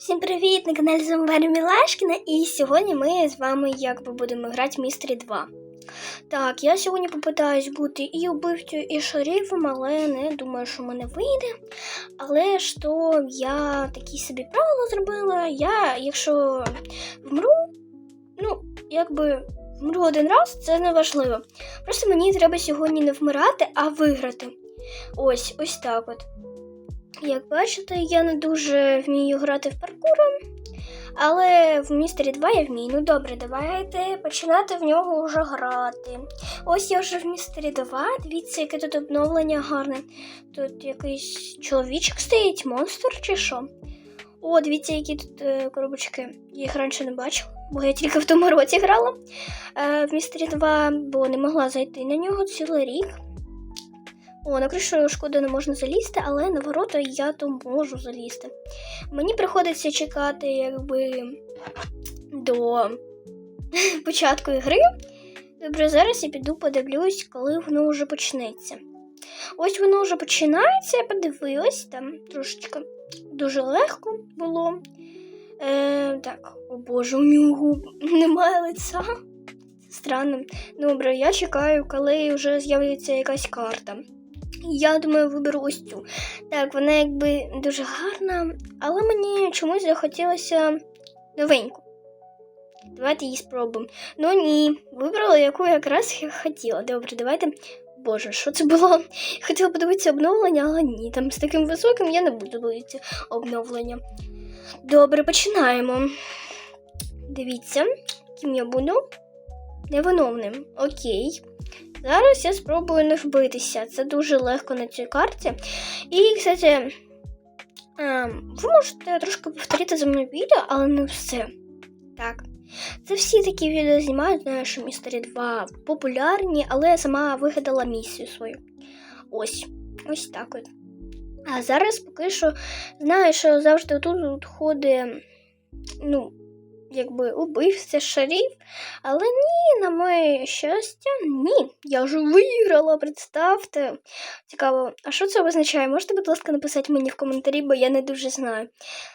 Всім привіт! На каналі з вами Мілашкіна і сьогодні ми з вами якби будемо грати в Містері 2. Так, я сьогодні попитаюсь бути і убивцею, і шерифом, але не думаю, що в мене вийде. Але то я такі собі правила зробила. Я, якщо вмру, ну, якби вмру один раз, це не важливо. Просто мені треба сьогодні не вмирати, а виграти. Ось, ось так от. Як бачите, я не дуже вмію грати в паркури, але в містері 2 я вмію. Ну добре, давайте починати в нього вже грати. Ось я вже в містері 2. Дивіться, яке тут обновлення гарне. Тут якийсь чоловічок стоїть, монстр чи що. О, дивіться, які тут е, коробочки. Я їх раніше не бачила, бо я тільки в тому році грала е, в містері 2, бо не могла зайти на нього цілий рік. О, на кришу шкода не можна залізти, але на ворота я то можу залізти. Мені приходиться чекати якби до початку гри. Добре, зараз я піду подивлюсь, коли воно вже почнеться. Ось воно вже починається, я подивилась, там трошечки дуже легко було. Е, так, о Боже, у нього немає лиця. Странно. Добре, я чекаю, коли вже з'явиться якась карта. Я думаю, виберу ось цю. Так, вона якби дуже гарна, але мені чомусь захотілося новеньку. Давайте її спробуємо. Ну ні, вибрала, яку якраз хотіла. Добре, давайте. Боже, що це було? Хотіла подивитися обновлення, але ні, там з таким високим я не буду дивитися обновлення. Добре, починаємо. Дивіться, ким я буду. Невиновним. Окей. Зараз я спробую не вбитися. Це дуже легко на цій карті. І, кстати, ем, ви можете трошки повторити за мною відео, але не все. Так. Це всі такі відео знімають, знаю, що Містері 2 популярні, але я сама вигадала місію свою. Ось. Ось так от. А зараз поки що знаю, що завжди тут, ходить, ну, якби убивця шарів. Але ні, на моє щастя, ні. Я вже виграла, представте. Цікаво, а що це означає? Можете, будь ласка, написати мені в коментарі, бо я не дуже знаю.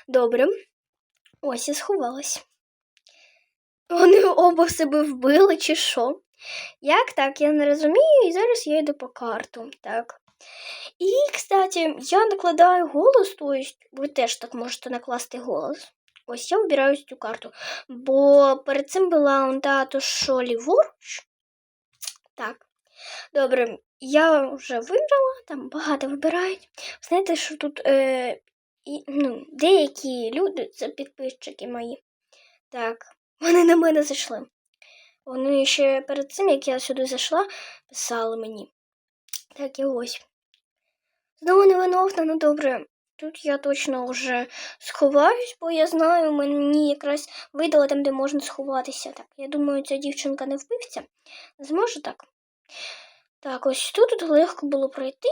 Добре. Ось я сховалась. Вони оба себе вбили, чи що? Як так? Я не розумію, і зараз я йду по карту. Так. І, кстати, я накладаю голос, тобто ви теж так можете накласти голос. Ось я вибираю цю карту. Бо перед цим була та, то що ліворуч. Так. Добре, я вже вибрала, там багато вибирають. Знаєте, що тут е, і, ну, деякі люди, це підписчики мої. Так, вони на мене зайшли. Вони ще перед цим, як я сюди зайшла, писали мені. Так, і ось. Знову невиновна, ну добре. Тут я точно вже сховаюсь, бо я знаю, мені якраз видали там, де можна сховатися. Так, я думаю, ця дівчинка не вбивця. Зможе так? Так, ось тут, тут легко було пройти,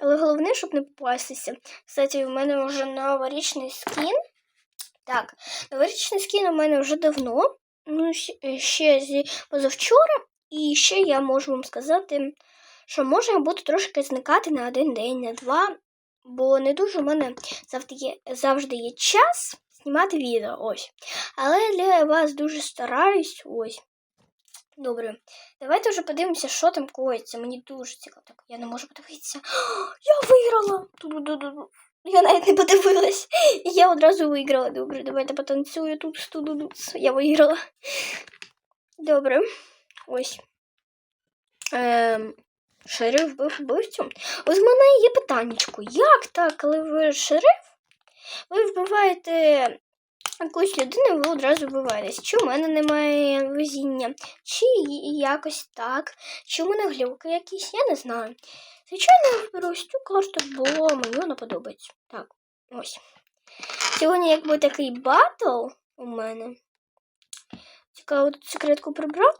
але головне, щоб не попастися. Кстати, в мене вже новорічний скін. Так, новорічний скін у мене вже давно, ну, ще з позавчора, і ще я можу вам сказати, що може я трошки зникати на один день, на два бо не дуже в мене завжди є, завжди є час знімати відео. ось. Але для вас дуже стараюсь. ось. Добре, давайте вже подивимося, що там коїться. Мені дуже цікаво. Так, я не можу подивитися. Я виграла! Я навіть не подивилась. Я одразу виграла. Добре, давайте потанцюю тут. Ту-ду-ду. Я виграла. Добре. Ось. Ем, Шериф вбив вбивцю? Ось в мене є питаннячко. Як так, коли ви шериф, ви вбиваєте якусь людину, ви одразу вбиваєтесь? Чи в мене немає везіння? Чи якось так? Чи в мене глюки якісь? Я не знаю. Звичайно, я виберу цю карту, бо мені вона подобається. Так, ось. Сьогодні якби такий батл у мене. Цікаво, тут секретку прибрав.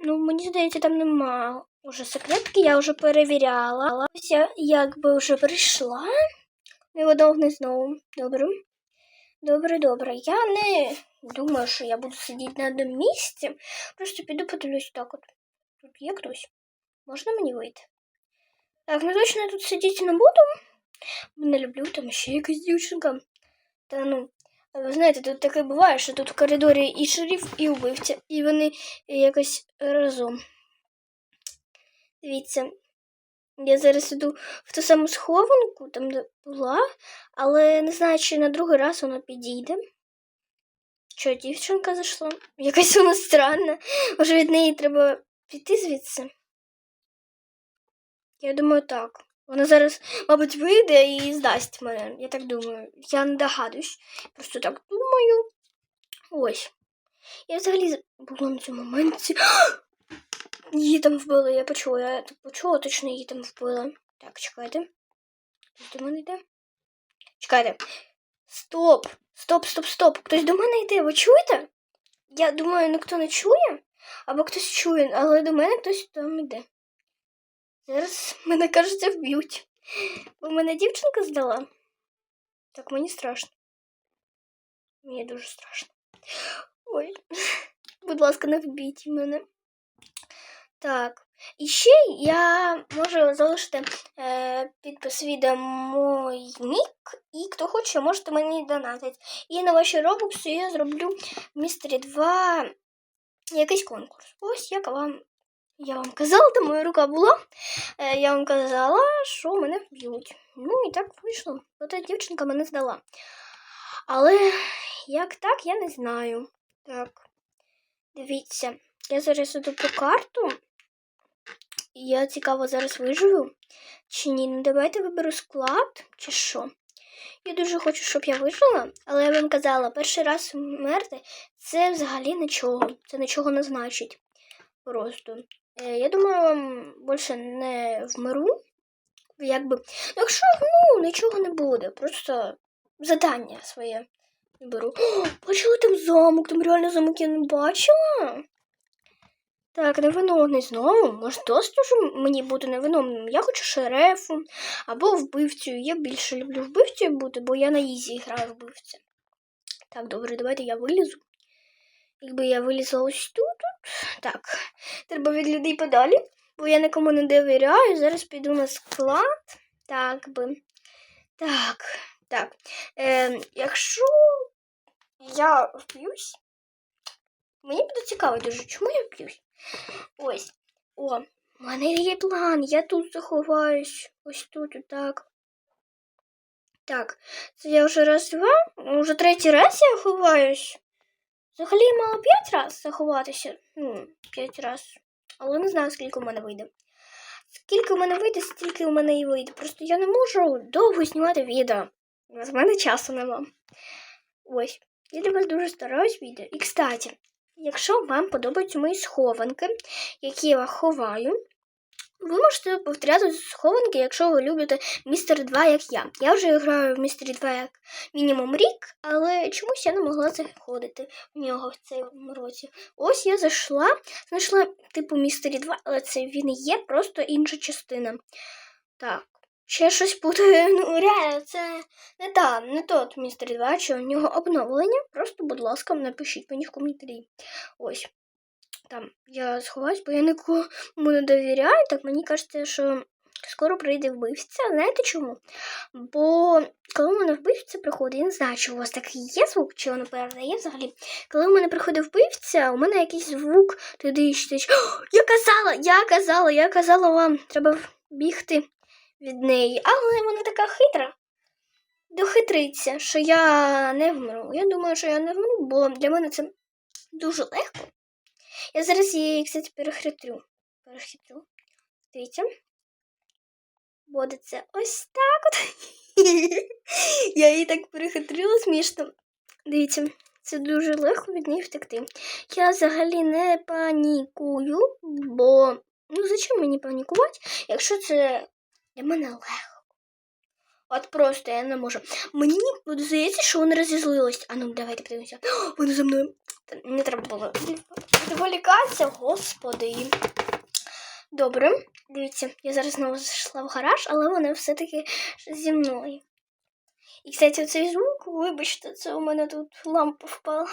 Ну, мені здається, там нема уже секретки, я вже перевіряла. Я якби вже прийшла. Неводовний знову. Добре. Добре, добре. Я не думаю, що я буду сидіти на одному місці. Просто піду подивлюсь так от. Тут є хтось. Можна мені вийти? Так, ну точно я тут сидіти не буду. Не люблю там ще якась дівчинка. Та ну. Ви знаєте, тут таке буває, що тут в коридорі і шериф, і вбивця, і вони якось разом. Дивіться, я зараз іду в ту саму схованку, там де була, але не знаю, чи на другий раз вона підійде. Що, дівчинка зайшла? Якась вона странна. Може від неї треба піти звідси? Я думаю, так. Вона зараз, мабуть, вийде і здасть мене. Я так думаю. Я не догадуюсь. Просто так думаю. Ось. Я взагалі була на цьому моменті. Її там вбили, я почула. Я почула, точно її там вбили. Так, чекайте. Хтось до мене йде? Чекайте. Стоп! Стоп, стоп, стоп. Хтось до мене йде, ви чуєте? Я думаю, ніхто не чує, або хтось чує, але до мене хтось там йде. Зараз мене, кажеться, вб'ють. Бо мене дівчинка здала. Так мені страшно. Мені дуже страшно. Ой, будь ласка, не вбійте мене. Так. І ще я можу залишити е, підпис відео мой нік, і хто хоче, можете мені донатити. І на ваші робокси я зроблю в містері 2 якийсь конкурс. Ось як вам. Я вам казала, там моя рука була. Е, я вам казала, що мене вб'ють. Ну і так вийшло. Ота дівчинка мене здала. Але як так, я не знаю. Так, дивіться, я зараз іду по карту. Я цікаво зараз виживу. Чи ні? Ну давайте виберу склад, чи що. Я дуже хочу, щоб я вижила, але я вам казала, перший раз вмерти це взагалі нічого. Це нічого не значить. Просто. Е, я думаю, вам більше не вмиру. Якби. Якщо ну, нічого не буде, просто задання своє беру. Бачила там замок, там реально замок я не бачила. Так, невиновний знову. Може, досить уже мені бути невиновним. Я хочу шерефу або вбивцю. Я більше люблю вбивцю бути, бо я на ізі граю вбивця. Так, добре, давайте я вилізу. Якби я вилізла ось тут. Так, треба від людей подалі, бо я нікому не довіряю. Зараз піду на склад. Так би. Так, так. Е, якщо я вб'юсь, мені буде цікаво дуже, чому я вб'юсь? Ось. О, у мене є план. Я тут заховаюсь. Ось тут, отак. Так, це я вже раз два, вже третій раз я ховаюсь. Взагалі я мала п'ять раз заховатися. Ну, п'ять раз. Але не знаю, скільки у мене вийде. Скільки у мене вийде, стільки у мене і вийде. Просто я не можу довго знімати відео. В мене часу нема. Ось. Я для вас дуже стараюсь відео. І, кстати, якщо вам подобаються мої схованки, які я ховаю, ви можете повторяти схованки, якщо ви любите Містер 2, як я. Я вже граю в Містері 2 як мінімум рік, але чомусь я не могла заходити в нього в цьому році. Ось я зайшла, знайшла типу Містері 2, але це він є просто інша частина. Так. Ще щось путаю. Ну, реально, це не та, не тот Містер 2, що у нього обновлення. Просто, будь ласка, напишіть мені в коментарі. Ось. Там я сховаюсь, бо я нікому не довіряю, так мені кажеться, що скоро прийде вбивця. Знаєте чому? Бо коли у мене вбивця приходить, я не знаю, чи у вас такий є звук, чи воно передає взагалі. Коли у мене приходить вбивця, у мене якийсь звук туди щось. Я казала, я казала, я казала вам, треба бігти від неї. Але вона така хитра. Дохитриться, що я не вмру. Я думаю, що я не вмру, бо для мене це дуже легко. Я зараз її, кстати, перехитрю. Перехитрю. Дивіться. Це ось так от. Я її так перехитрила смішно. Дивіться, це дуже легко від неї втекти. Я взагалі не панікую, бо ну зачем мені панікувати, якщо це для мене легко. От просто я не можу. Мені здається, що вона розізлилась. А ну давайте подивимося. Вона за мною. Не треба було відволікатися, господи. Добре, дивіться, я зараз знову зайшла в гараж, але вона все-таки зі мною. І, кстати, цей звук, вибачте, це у мене тут лампа впала.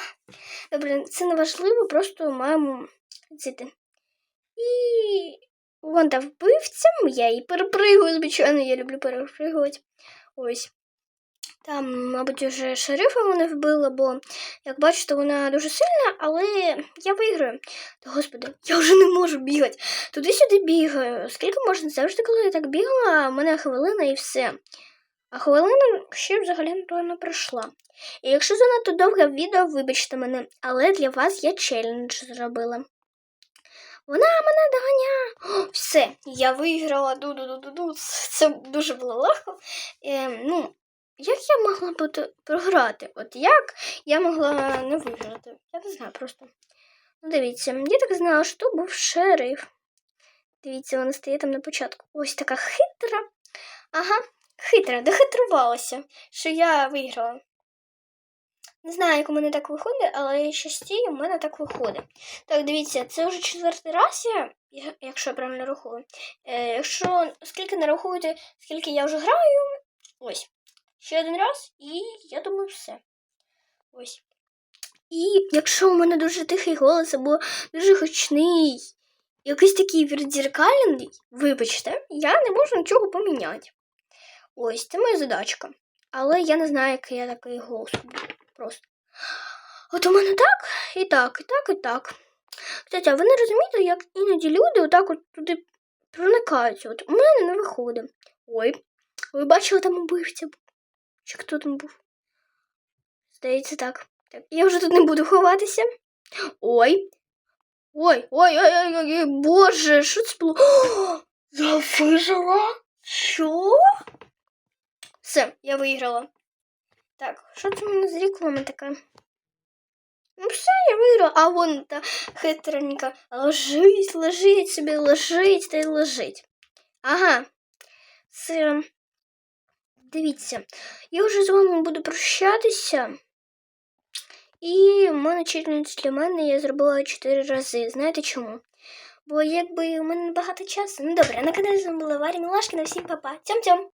Добре, це не важливо, просто маємо зіти. І вон та вбивця, я її перепригую, звичайно, я люблю перепригувати. Ось. Там, мабуть, уже шерифа мене вбила, бо, як бачите, вона дуже сильна, але я виграю. Та господи, я вже не можу бігати. Туди-сюди бігаю. Скільки можна? Завжди, коли я так бігала, в мене хвилина і все. А хвилина ще взагалі не пройшла. І якщо занадто довге відео, вибачте мене, але для вас я челендж зробила. Вона мене доганяє. О, все, я виграла. Ду-ду-ду-ду-ду. Це дуже було легко. Е, ну, як я могла бути програти? От як я могла не виграти? Я не знаю просто. Ну, дивіться, я так знала, що то був шериф. Дивіться, вона стає там на початку. Ось така хитра. Ага, хитра, дохитрувалася, що я виграла. Не знаю, як у мене так виходить, але щастя, у мене так виходить. Так, дивіться, це вже четвертий раз я- якщо я правильно рахую. Е, якщо скільки не рахуєте, скільки я вже граю, ось. Ще один раз, і я думаю, все. Ось. І якщо у мене дуже тихий голос або дуже гучний, якийсь такий віддзеркалений, вибачте, я не можу нічого поміняти. Ось, це моя задачка. Але я не знаю, який я такий голос роблю. Просто. От у мене так, і так, і так, і так. Кстати, а ви не розумієте, як іноді люди отак от туди проникаються. От у мене не виходить. Ой, ви бачили там убивця? Чи хто там був? Здається, так. Так, я вже тут не буду ховатися. Ой. Ой, ой, ой, ой, ой, ой, боже, що це було? О, я вижила? Що? Все, я виграла. Так, що це в мене з ріклами таке? Ну все, я виграла, а вон та хитренька лежить, лежить собі, лежить та й лежить. Ага. Це. Дивіться, я вже з вами буду прощатися. І в мене челендж для мене я зробила 4 рази. Знаєте чому? Бо якби у мене багато часу. Ну добре, на каналі з вами була Варі Мілашкіна. Всім па-па. Тьом-тьом!